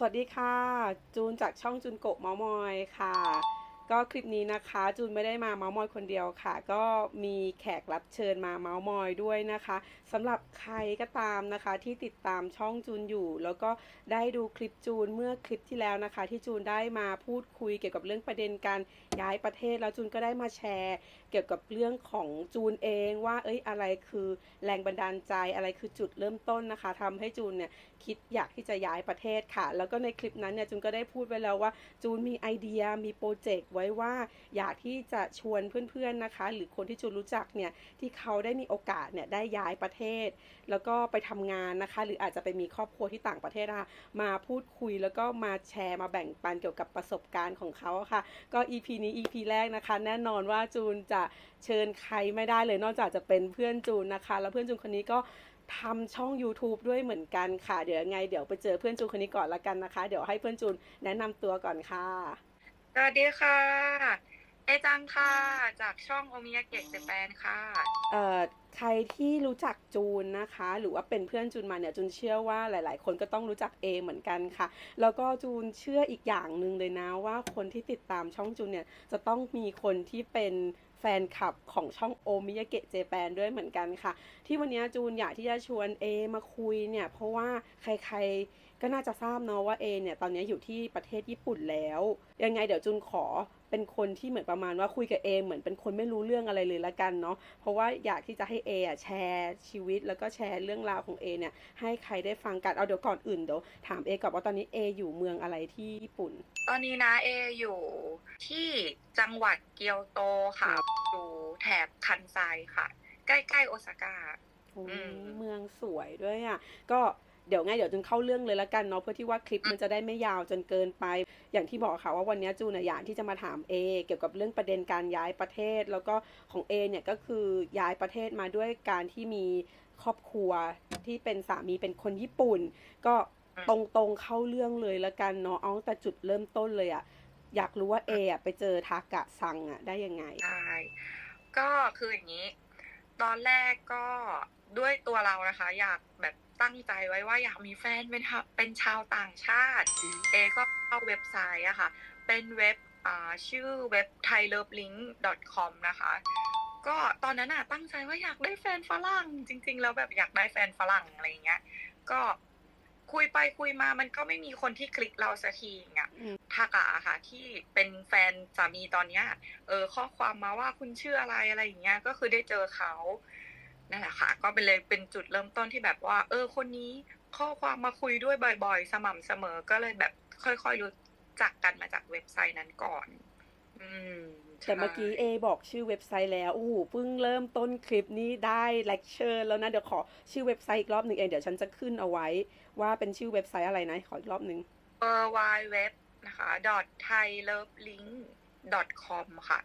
สวัสดีค่ะ จูนจากช่องจูนโกะเมามอยค่ะ ก็คลิปนี้นะคะ จูนไม่ได้มาเมามอยคนเดียวค่ะ ก็มีแขกรับเชิญมาเมามอยด้วยนะคะสำหรับใครก็ตามนะคะ ที่ติดตามช่องจูนอยู่ แล้วก็ได้ดูคลิปจูนเมื่อคลิปที่แล้วนะคะ ที่จูนได้มาพูดคุยเกี่ยวกับเรื่องประเด็นการย้ายประเทศ แล้วจูนก็ได้มาแชร์ เกี่ยวกับเรื่องของจูนเองว่า เอ้ยอะไรคือแรงบันดาลใจอะไรคือจุดเริ่มต้นนะคะทำให้จูนเนี่ยคิดอยากที่จะย้ายประเทศค่ะ แล้วก็ในคลิปนั้นเนี่ยจูนก็ได้พูดไว้แล้วว่า จูนมีไอเดียมีโปรเจกต์ไว้ว่าอยากที่จะชวนเพื่อนๆนะคะ หรือคนที่จูนรู้จักเนี่ยที่เขาได้มีโอกาสเนี่ยได้ย้ายประเทศ แล้วก็ไปทำงานนะคะ หรืออาจจะไปมีครอบครัวที่ต่างประเทศนะคะมาพูดคุยแล้วก็มาแชร์มาแบ่งปันเกี่ยวกับประสบการณ์ของเขาค่ะ ก็ EP นี้ EP แรกนะคะ แน่นอนว่าจูนจะเชิญใครไม่ได้เลยนอกจากจะเป็นเพื่อนจูนนะคะ แล้วเพื่อนจูนคนนี้ก็ ทำช่อง YouTube ด้วยเหมือนกันค่ะ เดี๋ยวยังไงเดี๋ยวไปเจอเพื่อนจูนคนนี้ก่อนละกันนะคะ เดี๋ยวให้เพื่อนจูนแนะนำตัวก่อนค่ะ สวัสดีค่ะ เอจังค่ะ จากช่องโอมิยาเกะเจแปนค่ะ เอ่อใครที่รู้จักจูนนะคะ หรือว่าเป็นเพื่อนจูนมาเนี่ยจูนเชื่อว่าหลาย ๆ คนก็ต้องรู้จักเอเหมือนกันค่ะ แล้วก็จูนเชื่ออีกอย่างหนึ่งเลยนะว่าคนที่ติดตามช่องจูนเนี่ยจะต้องมีคนที่เป็น แฟนคลับของช่องโอมิยาเกะเจแปนด้วยเหมือนกันค่ะ ที่วันนี้จูนอยากที่จะชวนเอมาคุยเนี่ย เพราะว่าใครๆก็น่าจะทราบเนาะว่าเอเนี่ยตอนนี้อยู่ที่ประเทศญี่ปุ่นแล้ว ยังไงเดี๋ยวจูนขอ เป็นคนที่เหมือนประมาณว่าคุยกับเอเหมือนเป็นคนไม่รู้เรื่องอะไรเลยละกันเนาะเพราะว่าอยากที่จะให้เออะแชร์ชีวิต แล้วก็แชร์เรื่องราวของเอเนี่ยให้ใครได้ฟังกันเอาเดี๋ยวก่อนอื่นเดี๋ยวถามเอก่อนว่าตอนนี้เออยู่เมืองอะไรที่ญี่ปุ่น ตอนนี้นะเออยู่ที่จังหวัดเกียวโตค่ะครับอยู่แถบคันไซค่ะ ใกล้ๆโอซาก้าโอ้ยอืมเมืองสวยด้วยอะก็ เดี๋ยวไงเดี๋ยวจึงเข้าเรื่องเลยละกันเนาะเพื่อที่ว่าคลิปมันจะได้ไม่ยาวจนเกินไป อย่างที่บอกค่ะว่าวันนี้จูนอะอยากที่จะมาถามเอเกี่ยวกับเรื่องประเด็นการย้ายประเทศ แล้วก็ของเอเนี่ยก็คือย้ายประเทศมาด้วยการที่มีครอบครัวที่เป็นสามีเป็นคนญี่ปุ่น ก็ตรงๆเข้าเรื่องเลยละกันเนาะเอาตั้งแต่จุดเริ่มต้นเลยอะอยากรู้ว่าเออะไปเจอทากะซังอะได้ยังไงใช่ก็คืออย่างนี้ ตอนแรกก็ด้วยตัวเรานะคะ อยากแบบ ตั้งใจไว้ว่าอยากมีแฟนเป็นชาวเป็นชาวต่างชาติ เอก็เข้าเว็บไซต์อะค่ะ เป็นเว็บอ่าชื่อเว็บ thailovelink.com นะคะ ก็ตอนนั้นอะตั้งใจว่าอยากได้แฟนฝรั่ง จริง ๆ แล้วแบบอยากได้แฟนฝรั่งอะไรอย่างเงี้ย ก็คุยไปคุยมามันก็ไม่มีคนที่คลิกเราสักทีอย่างเงี้ยอืมทากะอะค่ะ ที่เป็นแฟนสามีตอนเนี้ย เออข้อความมาว่าคุณชื่ออะไรอะไรอย่างเงี้ย ก็คือได้เจอเขา นั่นแหละค่ะ ก็เป็นเลยเป็นจุดเริ่มต้นที่แบบว่า เออ คนนี้ข้อความมาคุยด้วยบ่อยๆ สม่ำเสมอก็เลยแบบค่อยๆรู้จักกันมาจากเว็บไซต์นั้นก่อน อืมแต่เมื่อกี้ใช่เอบอกชื่อเว็บไซต์แล้วโอ้โหเพิ่งเริ่มต้นคลิปนี้ได้เลคเชอร์แล้วนะ เดี๋ยวขอชื่อเว็บไซต์อีกรอบหนึ่งเองเดี๋ยวฉันจะขึ้นเอาไว้ ว่าเป็นชื่อเว็บไซต์อะไรนะ ขออีกรอบหนึ่ง w w w นะคะ thailovelink com ค่ะ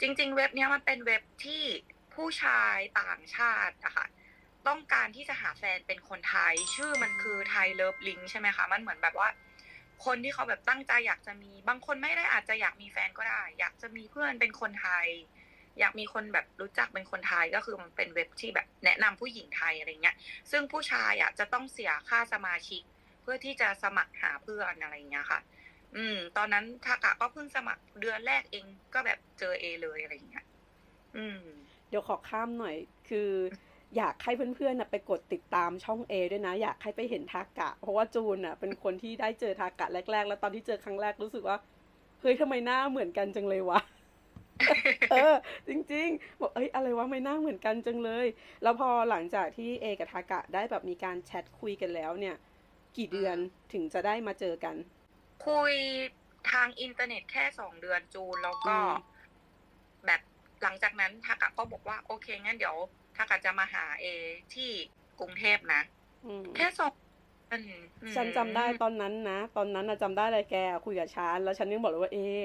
จริง ๆ เว็บเนี้ยมันเป็นเว็บที่ ผู้ชายต่างชาติอะค่ะต้องการที่จะหาแฟนเป็นคนไทย ชื่อมันคือ Thai Love Link ใช่ไหมคะมันเหมือนแบบว่า คนที่เขาแบบตั้งใจอยากจะมี บางคนไม่ได้อาจจะอยากมีแฟนก็ได้ อยากจะมีเพื่อนเป็นคนไทย อยากมีคนแบบรู้จักเป็นคนไทยก็คือมันเป็นเว็บที่แบบแนะนำผู้หญิงไทยอะไรเงี้ย ซึ่งผู้ชายอะจะต้องเสียค่าสมาชิก เพื่อที่จะสมัครหาเพื่อนอะไรเงี้ยค่ะ อืม ตอนนั้นทากะก็เพิ่งสมัครเดือนแรกเองก็แบบเจอเอเลยอะไรเงี้ย อืม เดี๋ยวขอข้ามหน่อย คืออยากให้เพื่อนๆน่ะไปกดติดตามช่องเอด้วยนะ อยากให้ไปเห็นทากะ เพราะว่าจูนน่ะเป็นคนที่ได้เจอทากะแรก ๆ แล้วตอนที่เจอครั้งแรกรู้สึกว่าเฮ้ยทำไมหน้าเหมือนกันจังเลยวะเออ จริงๆบอกเอ้ยอะไรวะไม่น่าเหมือนกันจังเลย แล้วพอหลังจากที่เอกับทากะได้แบบมีการแชทคุยกันแล้วเนี่ย กี่เดือนถึงจะได้มาเจอกัน คุยทางอินเทอร์เน็ตแค่สองเดือนจูนแล้วก็อืมแบบ หลังจากนั้นทากะก็บอกว่าโอเคงั้นเดี๋ยวทากะจะมาหาเอที่กรุงเทพนะอืมแค่สองอืมฉันจำได้ตอนนั้นนะ ตอนนั้นนะจำได้เลยแกคุยกับฉันแล้วฉันยังบอกเลยว่าเอะ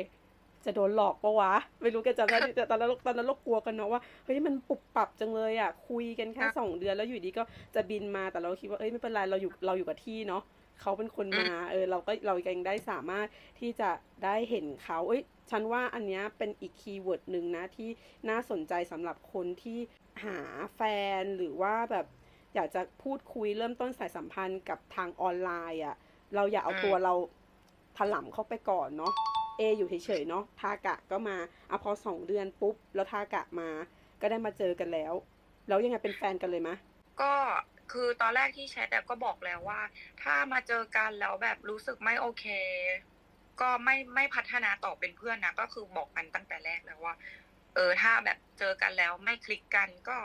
จะโดนหลอกปะวะ ไม่รู้แกจำได้ที่แต่ตอนนั้นตอนนั้นเรากลัวกันเนาะว่าเฮ้ยมันปุบปับจังเลยอะ คุยกันแค่สองเดือนแล้วอยู่ดีก็จะบินมาแต่เราคิดว่าเอ้ยไม่เป็นไรเราอยู่เราอยู่กับที่เนาะเขาเป็นคนมา เออ เราก็เรายังได้สามารถที่จะได้เห็นเขาเอ้ย ฉันว่าอันนี้เป็นอีกคีย์เวิร์ดหนึ่งนะที่น่าสนใจสำหรับคนที่หาแฟนหรือว่าแบบอยากจะพูดคุยเริ่มต้นสายสัมพันธ์กับทางออนไลน์อะ เราอย่าเอาตัวเราถลำเข้าไปก่อนเนาะเออยู่เฉยๆเนาะทากะก็มาอะพอสองเดือนปุ๊บ แล้วทากะมาก็ได้มาเจอกันแล้ว แล้วยังไงเป็นแฟนกันเลยมะก็คือตอนแรกที่แชทอะก็บอกแล้วว่า ถ้ามาเจอกันแล้วแบบรู้สึกไม่โอเค ก็ไม่ไม่พัฒนาต่อเป็นเพื่อนนะก็คือบอกกันตั้งแต่แรกแล้วว่า เออถ้าแบบเจอกันแล้วไม่คลิกกันก็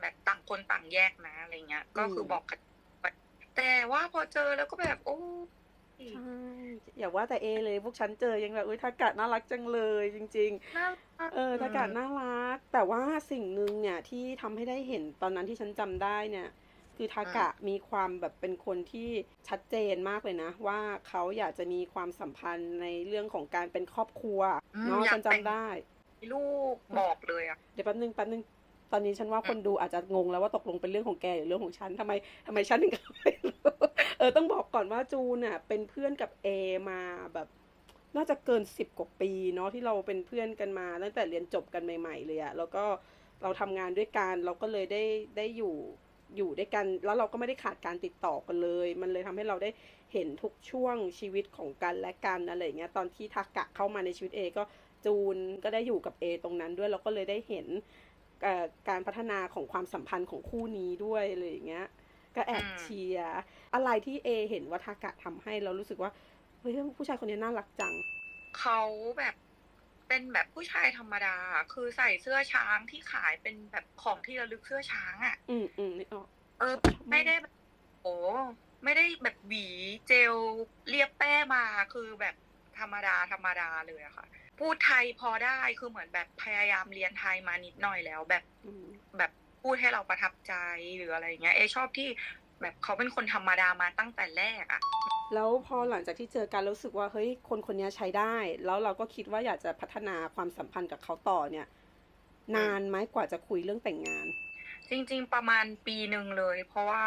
แบบต่างคนต่างแยกนะอะไรเงี้ย ก็คือบอกกันแต่ว่าพอเจอแล้วก็แบบ โอ้ยใช่อย่าว่าแต่เอเลยพวกฉันเจอยังแบบอุ้ยทากะน่ารักจังเลยจริงๆน่ารักเออทากาศน่ารัก แต่ว่าสิ่งหนึ่งเนี่ยที่ทำให้ได้เห็นตอนนั้นที่ฉันจำได้เนี่ย คือทากะมีความแบบเป็นคนที่ชัดเจนมากเลยนะ ว่าเขาอยากจะมีความสัมพันธ์ในเรื่องของการเป็นครอบครัวอืมเนาะอยากฉันแต่งจำได้ลูกบอกเลยอะเดี๋ยวแป๊บนึงแป๊บนึงตอนนี้ฉันว่าคนดูอาจจะงงแล้วว่าตกลงเป็นเรื่องของแกหรือเรื่องของฉันทำไมทำไมฉันถึงไม่รู้เออต้องบอกก่อนว่าจูนน่ะเป็นเพื่อนกับเอมาแบบน่าจะเกินสิบกว่าปีเนาะที่เราเป็นเพื่อนกันมาตั้งแต่เรียนจบกันใหม่ ๆ เลยอะแล้วก็เราทำงานด้วยกันเราก็เลยได้ได้อยู่ อยู่ด้วยกัน แล้วเราก็ไม่ได้ขาดการติดต่อกันเลย มันเลยทำให้เราได้เห็นทุกช่วงชีวิตของกันและกันอะไรอย่างเงี้ยตอนที่ทากะเข้ามาในชีวิตเอก็จูนก็ได้อยู่กับเอตรงนั้นด้วยเราก็เลยได้เห็นการพัฒนาของความสัมพันธ์ของคู่นี้ด้วยอะไรอย่างเงี้ย ก็แอบเชียร์อะไรที่เอเห็นว่าทากะทำให้เรารู้สึกว่าเฮ้ยผู้ชายคนนี้น่ารักจัง เขาแบบ เป็นแบบผู้ชายธรรมดา คือใส่เสื้อช้างที่ขายเป็นแบบของที่ระลึกเสื้อช้างอะ่ะ อืมอืมนึกออกเออ ไม่ได้แบบโอ้ไม่ได้แบบหวีเจลเรียบแป้มาคือแบบธรรมดาธรรมดาเลยอะค่ะ พูดไทยพอได้คือเหมือนแบบพยายามเรียนไทยมานิดหน่อยแล้ว แบบอืมแบบพูดให้เราประทับใจหรืออะไรเงี้ย เอชอบที่ แบบเขาเป็นคนธรรมดามาตั้งแต่แรกอะแล้วพอหลังจากที่เจอกันรู้สึกว่าเฮ้ยคนคนนี้ใช้ได้ แล้วเราก็คิดว่าอยากจะพัฒนาความสัมพันธ์กับเขาต่อเนี่ย นานไหมกว่าจะคุยเรื่องแต่งงาน จริง ๆ ประมาณปีหนึ่งเลย เพราะว่า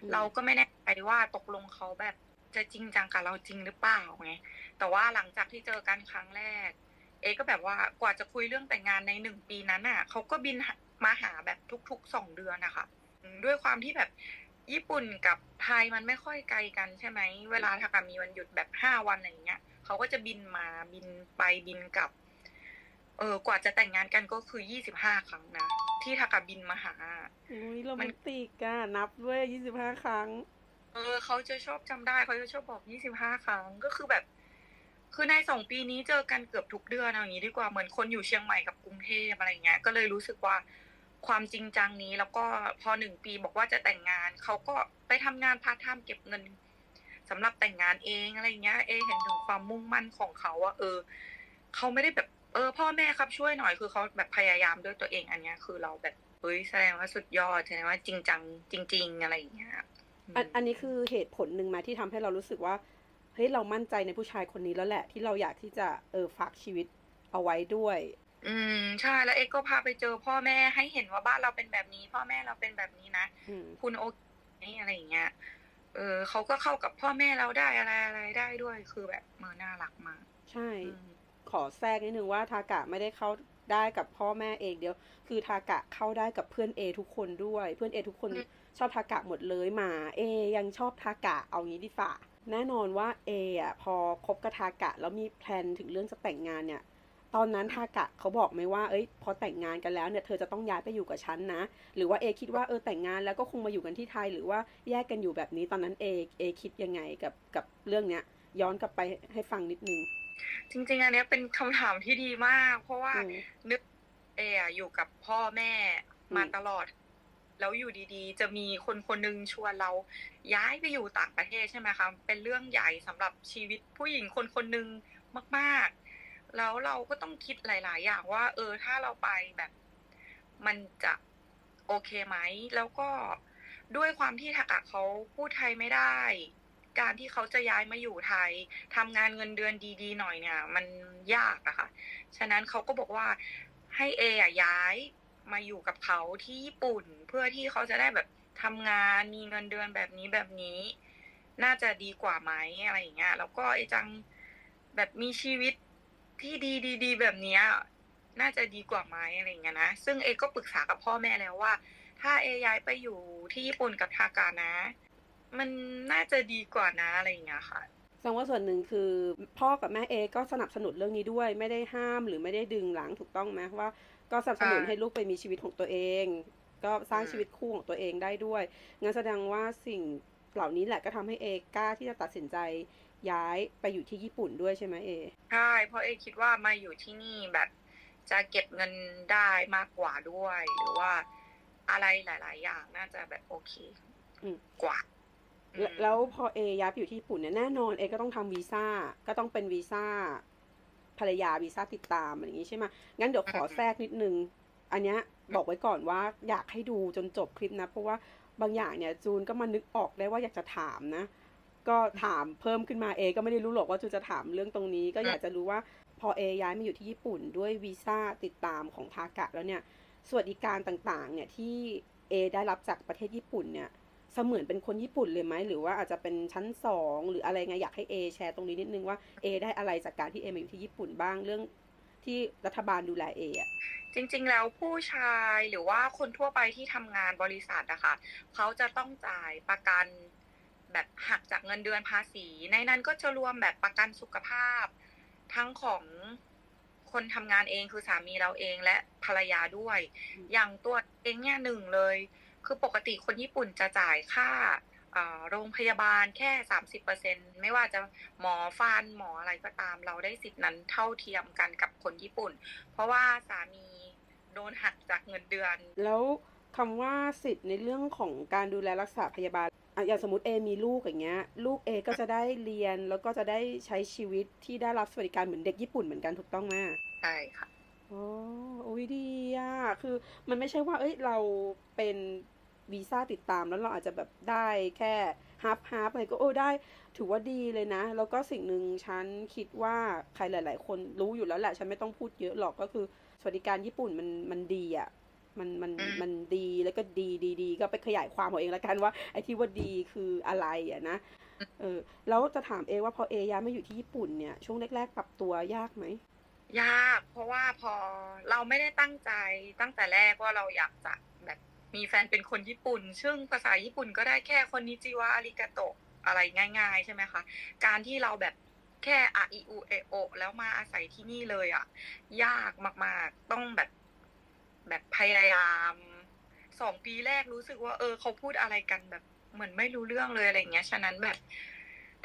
อืมเราก็ไม่แน่ใจว่าตกลงเขาแบบจะจริงจังกับเราจริงหรือเปล่าไงแต่ว่าหลังจากที่เจอกันครั้งแรก เอก็แบบว่ากว่าจะคุยเรื่องแต่งงานในหนึ่งปีนั้นน่ะเขาก็บินมาหาแบบทุกๆสองเดือนนะคะอืมด้วยความที่แบบ ญี่ปุ่นกับไทยมันไม่ค่อยไกลกันใช่ไหม เวลาถ้ากับมีวันหยุดแบบห้าวันอะไรอย่างเงี้ยเขาก็จะบินมาบินไปบินกลับ เออกว่าจะแต่งงานกันก็คือยี่สิบห้าครั้งนะ ที่ทากาบินมาหาอุ้ยโรแมนติกอะนับด้วยยี่สิบห้าครั้ง เออเขาจะชอบจำได้เขาจะชอบบอกยี่สิบห้าครั้งก็คือแบบ คือในสองปีนี้เจอกันเกือบทุกเดือนเอาอย่างนี้ดีกว่าเหมือนคนอยู่เชียงใหม่กับกรุงเทพอะไรเงี้ย ก็เลยรู้สึกว่า ความจริงจังนี้แล้วก็พอหนึ่งปีบอกว่าจะแต่งงาน เขาก็ไปทำงานพาร์ทไทม์เก็บเงินสำหรับแต่งงานเองอะไรเงี้ย เอเห็นถึงความมุ่งมั่นของเขาว่าเออเขาไม่ได้แบบเออ พ่อแม่ครับช่วยหน่อยคือเขาแบบพยายามด้วยตัวเองอันเนี้ยคือเราแบบเฮ้ยแสดงว่าสุดยอดแสดงว่าจริงจังจริง ๆ อะไรอย่างเงี้ยอันอันนี้คือเหตุผลหนึ่งมาที่ทำให้เรารู้สึกว่าเฮ้ยเรามั่นใจในผู้ชายคนนี้แล้วแหละ ที่เราอยากที่จะเออฝากชีวิตเอาไว้ด้วย อืมใช่แล้วเอ็กก็พาไปเจอพ่อแม่ให้เห็นว่าบ้านเราเป็นแบบนี้ พ่อแม่เราเป็นแบบนี้นะอืมคุณโอเคไหมอะไรอย่างเงี้ยเออเขาก็เข้ากับพ่อแม่เราได้อะไรอะไรได้ด้วยคือแบบเมือน่ารักมากใช่ อืม ขอแทรกนิดนึงว่าทากะไม่ได้เข้าได้กับพ่อแม่เองเดียว คือทากะเข้าได้กับเพื่อนเอทุกคนด้วย เพื่อนเอทุกคนชอบทากะหมดเลยหมาเอยังชอบทากะเอางี้ดีฝ่าแน่นอนว่าเออะพอคบกับทากะแล้วมีแพลนถึงเรื่องจะแต่งงานเนี่ย ตอนนั้นทากะเขาบอกไหมว่าเอ้ยพอแต่งงานกันแล้วเนี่ยเธอจะต้องย้ายไปอยู่กับฉันนะ หรือว่าเอคิดว่าเออแต่งงานแล้วก็คงมาอยู่กันที่ไทย หรือว่าแยกกันอยู่แบบนี้ตอนนั้นเอเอคิดยังไงกับกับเรื่องเนี้ย ย้อนกลับไปให้ฟังนิดนึง จริง ๆ อันเนี้ยเป็นคำถามที่ดีมาก เพราะว่าอืมนึกเออะอยู่กับพ่อแม่มาอืมตลอด แล้วอยู่ดีๆ จะมีคนคนหนึงชวนเราย้ายไปอยู่ต่างประเทศใช่ไหมคะเป็นเรื่องใหญ่สำหรับชีวิตผู้หญิงคนคนหนึ่งมาก ๆ แล้วเราก็ต้องคิดหลาย ๆ อย่างว่า เออ ถ้าเราไปแบบ มันจะโอเคไหม แล้วก็ด้วยความที่ทากะเขาพูดไทยไม่ได้ การที่เขาจะย้ายมาอยู่ไทยทำงานเงินเดือนดี ๆ หน่อยเนี่ย มันยากอะค่ะ ฉะนั้นเขาก็บอกว่าให้เออะย้ายมาอยู่กับเขาที่ญี่ปุ่น เพื่อที่เขาจะได้แบบทำงานมีเงินเดือนแบบนี้แบบนี้ น่าจะดีกว่าไหมอะไรอย่างเงี้ยแล้วก็ไอ้จังแบบมีชีวิต ที่ดีดีๆแบบเนี้ยน่าจะดีกว่าไหมอะไรเงี้ยนะ ซึ่งเอก็ปรึกษากับพ่อแม่แล้วว่า ถ้าเอย้ายไปอยู่ที่ญี่ปุ่นกับทากานะ มันน่าจะดีกว่านะอะไรเงี้ยค่ะแสดงว่าส่วนหนึ่งคือพ่อกับแม่เอก็สนับสนุนเรื่องนี้ด้วย ไม่ได้ห้ามหรือไม่ได้ดึงหลังถูกต้องไหมว่า ก็สนับสนุนให้ลูกไปมีชีวิตของตัวเอง ก็สร้างชีวิตคู่ของตัวเองได้ด้วยงั้นแสดงว่าสิ่งเหล่านี้แหละก็ทำให้เอกล้าที่จะตัดสินใจ ย้ายไปอยู่ที่ญี่ปุ่นด้วยใช่ไหมเอใช่เพราะเอคิดว่ามาอยู่ที่นี่แบบจะเก็บเงินได้มากกว่าด้วย หรือว่าอะไรหลาย ๆ อย่างน่าจะแบบโอเคอืมกว่าแล้วอืมแล้วพอเอย้ายไปอยู่ที่ญี่ปุ่นเนี่ยแน่นอนเอก็ต้องทำวีซ่าก็ต้องเป็นวีซ่าภรรยาวีซ่าติดตามอะไรอย่างนี้ใช่ไหมงั้นเดี๋ยวขอแทรกนิดนึง อันเนี้ยบอกไว้ก่อนว่าอยากให้ดูจนจบคลิปนะ เพราะว่าบางอย่างเนี่ยจูนก็มานึกออกได้ว่าอยากจะถามนะ ก็ถามเพิ่มขึ้นมาเอ ก็ไม่ได้รู้หรอกว่าจูนจะถามเรื่องตรงนี้ ก็อยากจะรู้ว่าพอเอย้ายมาอยู่ที่ญี่ปุ่นด้วยวีซ่าติดตามของทากะแล้วเนี่ยสวัสดิการต่างๆ เนี่ยที่เอได้รับจากประเทศญี่ปุ่นเนี่ยเสมือนเป็นคนญี่ปุ่นเลยไหมหรือว่าอาจจะเป็นชั้นสองหรืออะไรไงอยากให้เอแชร์ตรงนี้นิดนึงว่าเอได้อะไรจากการที่เอมาอยู่ที่ญี่ปุ่นบ้างเรื่องที่รัฐบาลดูแลเออะจริงๆ แล้วผู้ชายหรือว่าคนทั่วไปที่ทำงานบริษัทอะค่ะเขาจะต้องจ่ายประกัน แบบหักจากเงินเดือนภาษี ในนั้นก็จะรวมแบบประกันสุขภาพ ทั้งของคนทำงานเองคือสามีเราเองและภรรยาด้วย อย่างตัวเองเนี่ยหนึ่งเลย คือปกติคนญี่ปุ่นจะจ่ายค่าเอ่อโรงพยาบาลแค่สามสิบเปอร์เซ็นไม่ว่าจะหมอฟันหมออะไรก็ตาม เราได้สิทธินั้นเท่าเทียมกันกับคนญี่ปุ่น เพราะว่าสามีโดนหักจากเงินเดือน แล้วคำว่าสิทธิ์ในเรื่องของการดูแลรักษาพยาบาล อะอย่างสมมติเอมีลูกอย่างเงี้ย ลูกเอก็จะได้เรียนแล้วก็จะได้ใช้ชีวิตที่ได้รับสวัสดิการเหมือนเด็กญี่ปุ่นเหมือนกันถูกต้องไหมใช่ค่ะอ๋อโอ้ยดีอะคือมันไม่ใช่ว่า เอ้ยเราเป็นวีซ่าติดตามแล้วเราอาจจะแบบได้แค่ฮาร์ฟฮาร์ฟอะไรก็โอ้ได้ ถือว่าดีเลยนะ แล้วก็สิ่งหนึ่งฉันคิดว่าใครหลาย ๆ คนรู้อยู่แล้วแหละ ฉันไม่ต้องพูดเยอะหรอกก็คือสวัสดิการญี่ปุ่นมันมันดีอะ มันมันอืมมันดีแล้วก็ดีดีดีก็ไปขยายความเอาเองละกันว่าไอ้ที่ว่าดีคืออะไรอะนะเออแล้วจะถามเอว่าพอเอย้ายมาอยู่ที่ญี่ปุ่นเนี่ยช่วงแรกๆปรับตัวยากไหมยากเพราะว่าพอเราไม่ได้ตั้งใจตั้งแต่แรกว่าเราอยากจะแบบมีแฟนเป็นคนญี่ปุ่น ซึ่งภาษาญี่ปุ่นก็ได้แค่คนนิจิวะอาริกาโตะอะไรง่าย ๆ ใช่ไหมคะ การที่เราแบบแค่อาอิอุเอโอแล้วมาอาศัยที่นี่เลยอะ ยากมากๆ ต้องแบบ แบบพยายามสองปีแรกรู้สึกว่า เออ เขาพูดอะไรกันแบบเหมือนไม่รู้เรื่องเลยอะไรอย่างเงี้ย ฉะนั้นแบบ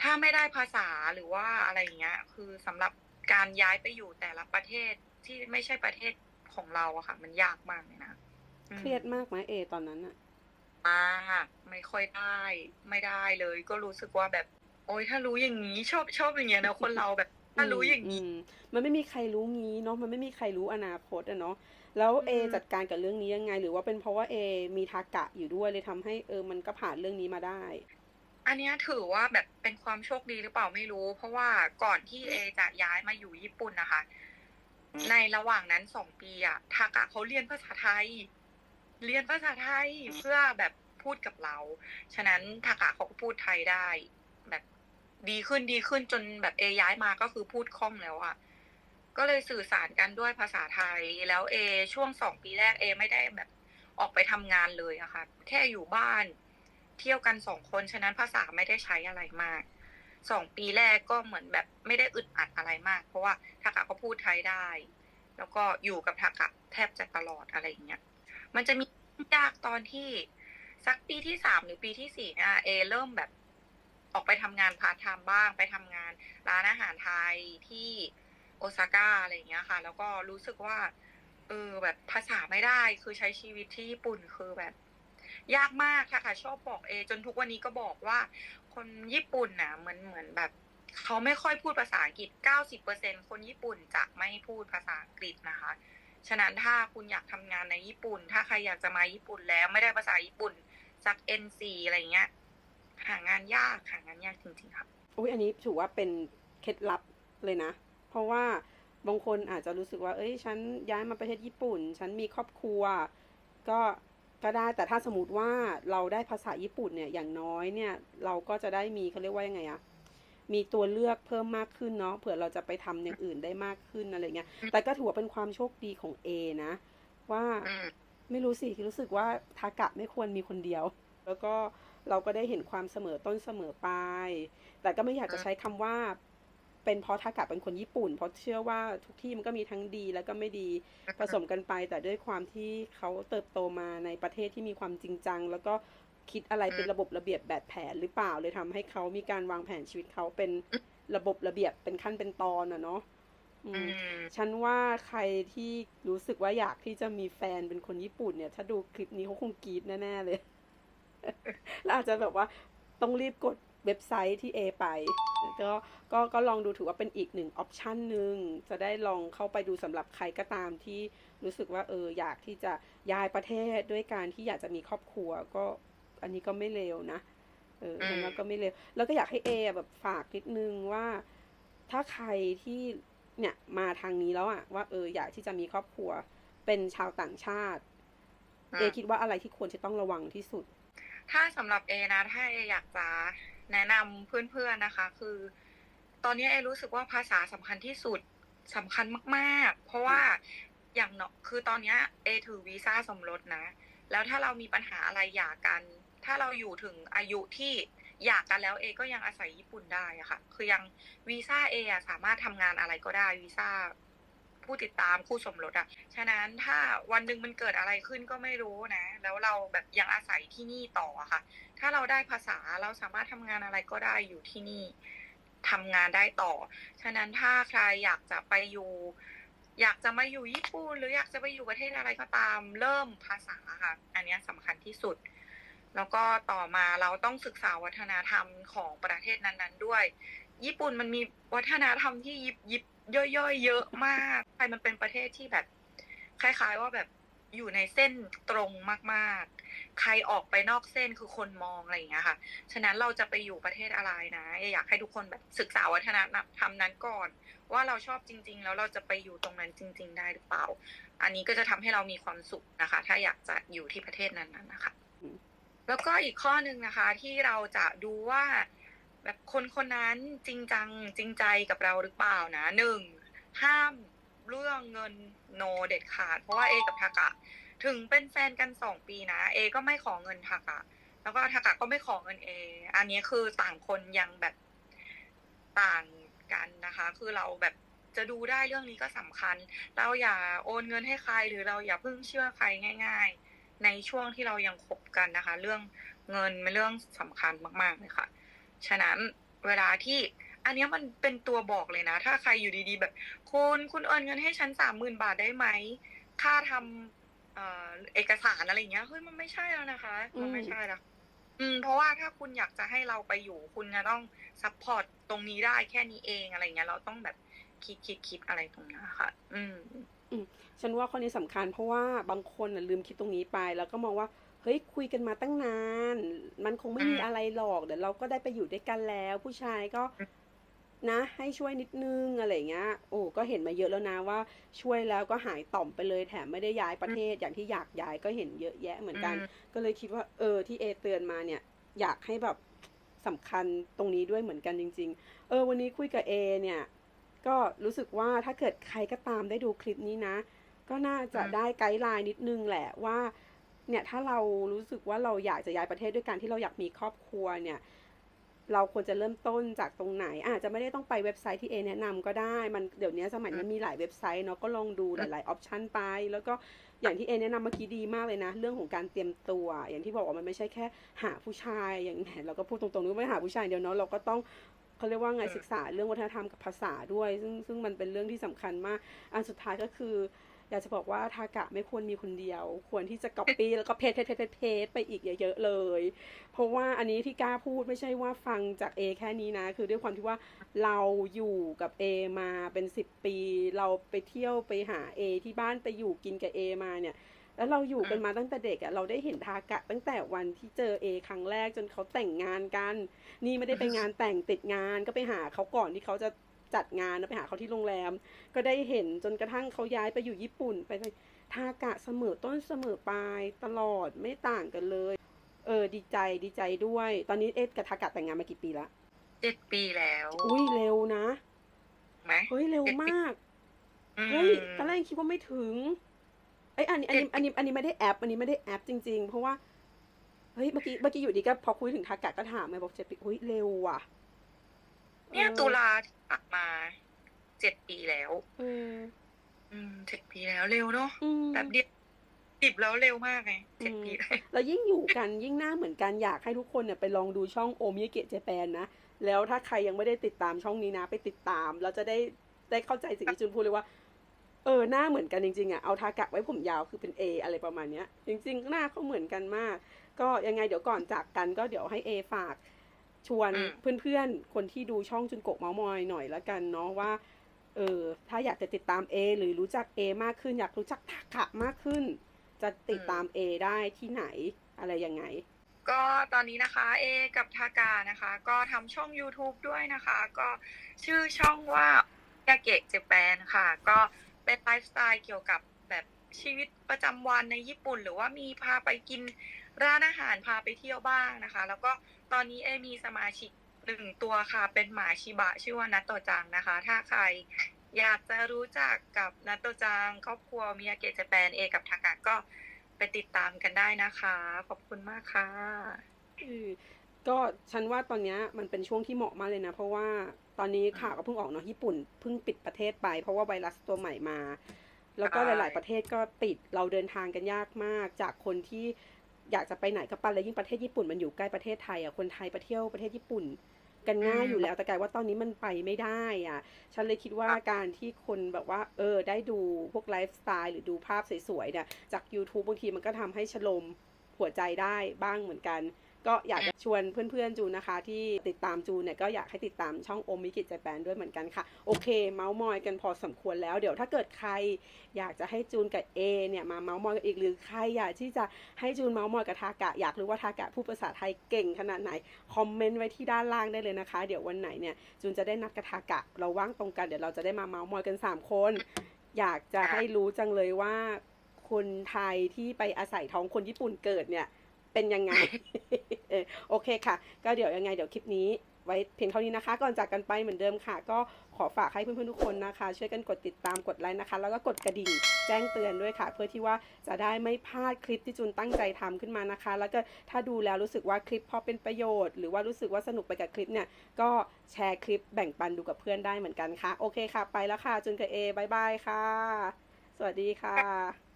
ถ้าไม่ได้ภาษาหรือว่าอะไรอย่างเงี้ย คือสำหรับการย้ายไปอยู่แต่ละประเทศที่ไม่ใช่ประเทศของเราอะค่ะ มันยากมากเลยนะอืมเครียดมากไหมเอ ตอนนั้นอะมากไม่ค่อยได้ ไม่ได้เลย ก็รู้สึกว่าแบบ โอ๊ยถ้ารู้อย่างนี้ชอบชอบอย่างเงี้ยนะคนเราแบบถ้ารู้อย่างนี้มมันไม่มีใครรู้งี้เนาะมันไม่มีใครรู้อนาคตอะเนาะ แล้วเออืมจัดการกับเรื่องนี้ยังไง หรือว่าเป็นเพราะว่าเอมีทากะอยู่ด้วยเลยทำให้เออมันก็ผ่านเรื่องนี้มาได้ อันเนี้ยถือว่าแบบเป็นความโชคดีหรือเปล่าไม่รู้ เพราะว่าก่อนที่เอจะย้ายมาอยู่ญี่ปุ่นนะคะ ในระหว่างนั้นสองปีอะทากะเขาเรียนภาษาไทย เรียนภาษาไทยเพื่อแบบพูดกับเรา ฉะนั้นทากะเขาก็พูดไทยได้ แบบดีขึ้นดีขึ้นจนแบบเอย้ายมาก็คือพูดคล่องแล้วอะ ก็เลยสื่อสารกันด้วยภาษาไทย แล้วเอ ช่วงสองปีแรกเอ ไม่ได้แบบออกไปทำงานเลยอะค่ะ แค่อยู่บ้าน เที่ยวกันสองคน ฉะนั้นภาษาไม่ได้ใช้อะไรมาก สองปีแรกก็เหมือนแบบไม่ได้อึดอัดอะไรมาก เพราะว่าทากะก็พูดไทยได้ แล้วก็อยู่กับทากะแทบจะตลอดอะไรอย่างเงี้ย มันจะมียากตอนที่สักปีที่สามหรือปีที่สี่เนี่ยเอ เริ่มแบบออกไปทำงานพาร์ทไทม์บ้าง ไปทำงานร้านอาหารไทยที่ โอซาก้าอะไรอย่างเงี้ยค่ะ แล้วก็รู้สึกว่า เออแบบภาษาไม่ได้คือใช้ชีวิตที่ญี่ปุ่นคือแบบ ยากมากค่ะค่ะ ชอบบอกเอ จนทุกวันนี้ก็บอกว่า คนญี่ปุ่นน่ะเหมือนเหมือนแบบเขาไม่ค่อยพูดภาษาอังกฤษ 90%คนญี่ปุ่นจะไม่พูดภาษาอังกฤษนะคะ ฉะนั้นถ้าคุณอยากทำงานในญี่ปุ่น ถ้าใครอยากจะมาญี่ปุ่นแล้วไม่ได้ภาษาญี่ปุ่นสัก N4 อะไรเงี้ย หางานยากหางานยากจริงๆค่ะอุ้ยอันนี้ถือว่าเป็นเคล็ดลับเลยนะ เพราะว่าบางคนอาจจะรู้สึกว่า เอ้ย ฉันย้ายมาประเทศญี่ปุ่น ฉันมีครอบครัว ก็ก็ได้ แต่ถ้าสมมติว่าเราได้ภาษาญี่ปุ่นเนี่ย อย่างน้อยเนี่ย เราก็จะได้มีเขาเรียกว่ายังไงอะมีตัวเลือกเพิ่มมากขึ้นเนาะ เผื่อเราจะไปทำอย่างอื่นได้มากขึ้นอะไรเงี้ย แต่ก็ถือว่าเป็นความโชคดีของเอนะ ว่าอืมไม่รู้สิรู้สึกว่าทากะไม่ควรมีคนเดียว แล้วก็เราก็ได้เห็นความเสมอต้นเสมอปลาย แต่ก็ไม่อยากจะใช้คำว่า เป็นเพราะทากะเป็นคนญี่ปุ่น เพราะเชื่อว่าทุกที่มันก็มีทั้งดีแล้วก็ไม่ดีผสมกันไป แต่ด้วยความที่เขาเติบโตมาในประเทศที่มีความจริงจัง แล้วก็คิดอะไรเป็นระบบระเบียบแบบแผนหรือเปล่าเลยทำให้เขามีการวางแผนชีวิตเขาเป็นระบบระเบียบเป็นขั้นเป็นตอนอะเนาะอือืมมฉันว่าใครที่รู้สึกว่าอยากที่จะมีแฟนเป็นคนญี่ปุ่นเนี่ย ถ้าดูคลิปนี้เขาคงกรี๊ดแน่ ๆ เลย แล้วอาจจะแบบว่าต้องรีบกด เว็บไซต์ที่เอไปก็ก็ก็ลองดูถือว่าเป็นอีกหนึ่งออปชันหนึ่งจะได้ลองเข้าไปดูสำหรับใครก็ตามที่รู้สึกว่าเอออยากที่จะย้ายประเทศด้วยการที่อยากจะมีครอบครัวก็อันนี้ก็ไม่เลวนะเออฉันว่าก็ไม่เลวแล้วก็อยากให้เอแบบฝากนิดนึงว่า ถ้าใครที่เนี่ยมาทางนี้แล้วอะว่าเอออยากที่จะมีครอบครัวเป็นชาวต่างชาติอืมเอคิดว่าอะไรที่ควรจะต้องระวังที่สุด ถ้าสำหรับเอนะ ถ้าเออยากจะ แนะนำเพื่อนๆนะคะ คือ ตอนนี้เอรู้สึกว่าภาษาสำคัญที่สุดสำคัญมากๆ เพราะว่าอย่างเนาะคือตอนเนี้ยเอถือวีซ่าสมรสนะ แล้วถ้าเรามีปัญหาอะไรหย่ากัน ถ้าเราอยู่ถึงอายุที่หย่ากกันแล้วเอก็ยังอาศัยญี่ปุ่นได้อะค่ะ คือยังวีซ่าเอะสามารถทำงานอะไรก็ได้วีซ่า ผู้ติดตามคู่สมรสอะฉะนั้นถ้าวันหนึ่งมันเกิดอะไรขึ้นก็ไม่รู้นะ แล้วเราแบบยังอาศัยที่นี่ต่อค่ะ ถ้าเราได้ภาษาเราสามารถทำงานอะไรก็ได้อยู่ที่นี่ทำงานได้ต่อ ฉะนั้นถ้าใครอยากจะไปอยู่อยากจะมาอยู่ญี่ปุ่นหรืออยากจะไปอยู่ประเทศอะไรก็ตามเริ่มภาษาค่ะ อันนี้ยสำคัญที่สุด แล้วก็ต่อมาเราต้องศึกษาวัฒนธรรมของประเทศนั้น ๆ ด้วย ญี่ปุ่นมันมีวัฒนธรรมที่ยิบยิบ ย่อยๆเยอะมากไทยมันเป็นประเทศที่แบบ คล้าย ๆ ว่าแบบอยู่ในเส้นตรงมากๆ ใครออกไปนอกเส้นคือคนมองอะไรอย่างเงี้ยค่ะ ฉะนั้นเราจะไปอยู่ประเทศอะไรนะ อยากให้ทุกคนแบบศึกษาวัฒนธรรมนั้นก่อน ว่าเราชอบจริง ๆ แล้วเราจะไปอยู่ตรงนั้นจริง ๆ ได้หรือเปล่า อันนี้ก็จะทำให้เรามีความสุขนะคะ ถ้าอยากจะอยู่ที่ประเทศนั้นๆนะคะ แล้วก็อีกข้อหนึ่งนะคะ ที่เราจะดูว่า แบบคนคนนั้นจริงจังจริงใจกับเราหรือเปล่านะหนึ่งห้ามเรื่องเงินโนเด็ดขาด เพราะว่าเอกับทากะ ถึงเป็นแฟนกันสองปีนะเอก็ไม่ขอเงินทากะ แล้วก็ทากะก็ไม่ขอเงินเออันนี้คือต่างคนยังแบบต่างกันนะคะ คือเราแบบจะดูได้เรื่องนี้ก็สำคัญ เราอย่าโอนเงินให้ใครหรือเราอย่าเพิ่งเชื่อใครง่าย ๆ ในช่วงที่เรายังคบกันนะคะ เรื่องเงินเป็นเรื่องสำคัญมากๆเลยค่ะ ฉะนั้นเวลาที่อันเนี้ยมันเป็นตัวบอกเลยนะ ถ้าใครอยู่ดีๆ แบบคุณคุณโอนเงินให้ฉันสามหมื่นบาทได้ไหม ค่าทำเอ่อเอกสารอะไรอย่างเงี้ยเฮ้ยมันไม่ใช่แล้วนะคะ มันไม่ใช่แล้วอืมเพราะว่าถ้าคุณอยากจะให้เราไปอยู่ คุณจะต้องซัพพอร์ตตรงนี้ได้แค่นี้เองอะไรเงี้ย เราต้องแบบคิดคิดคิดอะไรตรงนี้ค่ะ อืมฉันว่าข้อนี้สำคัญเพราะว่าบางคนน่ะลืมคิดตรงนี้ไป แล้วก็มองว่า เฮ้ยคุยกันมาตั้งนาน มันคงไม่มีอืมอะไรหรอกเดี๋ยวเราก็ได้ไปอยู่ด้วยกันแล้ว ผู้ชายก็นะ ให้ช่วยนิดนึงอะไรอย่างเงี้ย โอ้ก็เห็นมาเยอะแล้วนะว่า ช่วยแล้วก็หายต่อมไปเลยแถมไม่ได้ย้ายประเทศอย่างที่อยากย้ายก็เห็นเยอะแยะเหมือนกันอืมก็เลยคิดว่า เออที่เอเตือนมาเนี่ย อยากให้แบบสำคัญตรงนี้ด้วยเหมือนกันจริง ๆ เออ วันนี้คุยกับเอเนี่ย ก็รู้สึกว่าถ้าเกิดใครก็ตามได้ดูคลิปนี้นะ ก็น่าจะอืมได้ไกด์ไลน์นิดนึงแหละว่า เนี่ยถ้าเรารู้สึกว่าเราอยากจะย้ายประเทศด้วยการที่เราอยากมีครอบครัวเนี่ยเราควรจะเริ่มต้นจากตรงไหน อาจจะไม่ได้ต้องไปเว็บไซต์ที่เอแนะนำก็ได้ มันเดี๋ยวนี้สมัยนี้มีหลายเว็บไซต์เนาะก็ลองดูหลายๆออปชันไป แล้วก็อย่างที่เอแนะนำเมื่อกี้ดีมากเลยนะ เรื่องของการเตรียมตัว อย่างที่บอกว่ามันไม่ใช่แค่หาผู้ชายอย่างแหมเราก็พูดตรงๆนึกว่าไม่หาผู้ชายเดียวเนาะเราก็ต้องเขาเรียกว่าไงอืมศึกษาเรื่องวัฒนธรรมกับภาษาด้วย ซึ่งซึ่งมันเป็นเรื่องที่สำคัญมาก อันสุดท้ายก็คือ อยากจะบอกว่าทากะไม่ควรมีคนเดียว ควรที่จะก๊อปปี้แล้วก็เพจเพจเพจเพจไปอีกเยอะๆเลย เพราะว่าอันนี้ที่กล้าพูดไม่ใช่ว่าฟังจากเอแค่นี้นะ คือด้วยความที่ว่าเราอยู่กับเอมาเป็นสิบปี เราไปเที่ยวไปหาเอที่บ้านไปอยู่กินกับเอมาเนี่ยแล้วเราอยู่กันมาตั้งแต่เด็กอะเราได้เห็นทากะตั้งแต่วันที่เจอเอครั้งแรกจนเขาแต่งงานกัน นี่ไม่ได้ไปงานแต่งติดงานก็ไปหาเขาก่อนที่เขาจะ จัดงานนะไปหาเขาที่โรงแรม ก็ได้เห็นจนกระทั่งเขาย้ายไปอยู่ญี่ปุ่นไปเลยทากะเสมอต้นเสมอปลายตลอดไม่ต่างกันเลย เออดีใจดีใจด้วย ตอนนี้เอ็ดกับทากะแต่งงานมากี่ปีละเจ็ดปีแล้ว อุ้ยเร็วนะไหมเฮ้ยเร็วมากอืมเฮ้ยตอนแรกคิดว่าไม่ถึงไอยอันนี้อันนี้อันนี้อันนี้ไม่ได้แอป อันนี้ไม่ได้แอปจริง ๆ เพราะว่าเฮ้ยเมื่อกี้เมื่อกี้อยู่ดีก็พอคุยถึงทากะก็ถามไงบอกเจ็ดปีอุ้ยเร็วว่ะ เนี่ยเออตุลาที่ผ่านมาเจ็ดปีแล้วเอออืมเจ็ดปีแล้วเร็วเนาะอืมแบบเดียวดิบแล้วเร็วมากไงเจ็ดอืมปีเลยแล้วยิ่งอยู่กันยิ่งหน้าเหมือนกันอยากให้ทุกคนเนี่ยไปลองดูช่องโอมิเกะเจแปนนะ แล้วถ้าใครยังไม่ได้ติดตามช่องนี้นะ ไปติดตามเราจะได้ได้เข้าใจสิ่งที่จุนพูดเลยว่า เออหน้าเหมือนกันจริงๆอะเอาทากะไว้ผมยาวคือเป็น A อะไรประมาณเนี้ย จริง ๆ หน้าเขาเหมือนกันมาก ก็ยังไงเดี๋ยวก่อนจากกันก็เดี๋ยวให้ A ฝาก ชวนอืมเพื่อนๆ คนที่ดูช่องจุนโกะเมาส์มอยหน่อยละกันเนาะว่า เออถ้าอยากจะติดตาม A หรือรู้จัก A มากขึ้น อยากรู้จักทากะมากขึ้น จะติดตาม A ได้ที่ไหนอะไรยังไง ก็ตอนนี้นะคะเอกับทากานะคะ ก็ทำช่อง YouTube ด้วยนะคะ ก็ชื่อช่องว่ายาเกะเจแปนค่ะ ก็เป็นไลฟ์สไตล์เกี่ยวกับแบบชีวิตประจำวันในญี่ปุ่น หรือว่ามีพาไปกินร้านอาหารพาไปเที่ยวบ้างนะคะ แล้วก็ ตอนนี้เอมีสมาชิกหนึ่งตัวค่ะ เป็นหมาชิบะชื่อว่านัตโตจังนะคะ ถ้าใครอยากจะรู้จักกับนัตโตจังครอบครัวมิยาเกะเจแปนเอกับทากาก็ไปติดตามกันได้นะคะ ขอบคุณมากค่ะก็ฉันว่าตอนนี้มันเป็นช่วงที่เหมาะมากเลยนะ เพราะว่าตอนนี้ข่าวก็เพิ่งออกเนาะญี่ปุ่นเพิ่งปิดประเทศไป เพราะว่าไวรัสตัวใหม่มา แล้วก็หลาย ๆ ประเทศก็ปิดเราเดินทางกันยากมาก จากคนที่ อยากจะไปไหนก็ไปแล้วยิ่งประเทศญี่ปุ่นมันอยู่ใกล้ประเทศไทยอะคนไทยไปเที่ยวประเทศญี่ปุ่น กันง่ายอยู่แล้วแต่กลายว่าตอนนี้มันไปไม่ได้อะ ฉันเลยคิดว่าการที่คนแบบว่า เออ ได้ดูพวกไลฟ์สไตล์หรือดูภาพสวยๆเนี่ยจาก YouTube บางทีมันก็ทำให้ชโลมหัวใจได้บ้างเหมือนกัน ก็อยากจะชวนเพื่อนๆจูนนะคะ ที่ติดตามจูนเนี่ยก็อยากให้ติดตามช่องโอมิกิจแปนด้วยเหมือนกันค่ะ โอเค เมาส์มอยกันพอสมควรแล้ว เดี๋ยวถ้าเกิดใครอยากจะให้จูนกับเอเนี่ยมาเมาส์มอยกันอีกหรือใครอยากที่จะให้จูนเมาส์มอยกับทากะ อยากรู้ว่าทากะพูดภาษาไทยเก่งขนาดไหนคอมเมนต์ไว้ที่ด้านล่างได้เลยนะคะ เดี๋ยววันไหนเนี่ยจูนจะได้นัดกับทากะ เราว่างตรงกันเดี๋ยวเราจะได้มาเมาส์มอยกัน 3 คน อยากจะให้รู้จังเลยว่าคนไทยที่ไปอาศัยท้องคนญี่ปุ่นเกิดเนี่ย เป็นยังไงเออโอเคค่ะ ก็เดี๋ยวยังไงเดี๋ยวคลิปนี้ไว้เพียงเท่านี้นะคะ ก่อนจากกันไปเหมือนเดิมค่ะ ก็ขอฝากให้เพื่อนๆทุกคนนะคะ ช่วยกันกดติดตามกดไลค์นะคะ แล้วก็กดกระดิ่งแจ้งเตือนด้วยค่ะ เพื่อที่ว่าจะได้ไม่พลาดคลิปที่จูนตั้งใจทำขึ้นมานะคะ แล้วก็ถ้าดูแล้วรู้สึกว่าคลิปพอเป็นประโยชน์ หรือว่ารู้สึกว่าสนุกไปกับคลิปเนี่ย ก็แชร์คลิปแบ่งปันดูกับเพื่อนได้เหมือนกันค่ะ โอเคค่ะ ไปแล้วค่ะจูนกับเอบายบายค่ะ สวัสดีค่ะ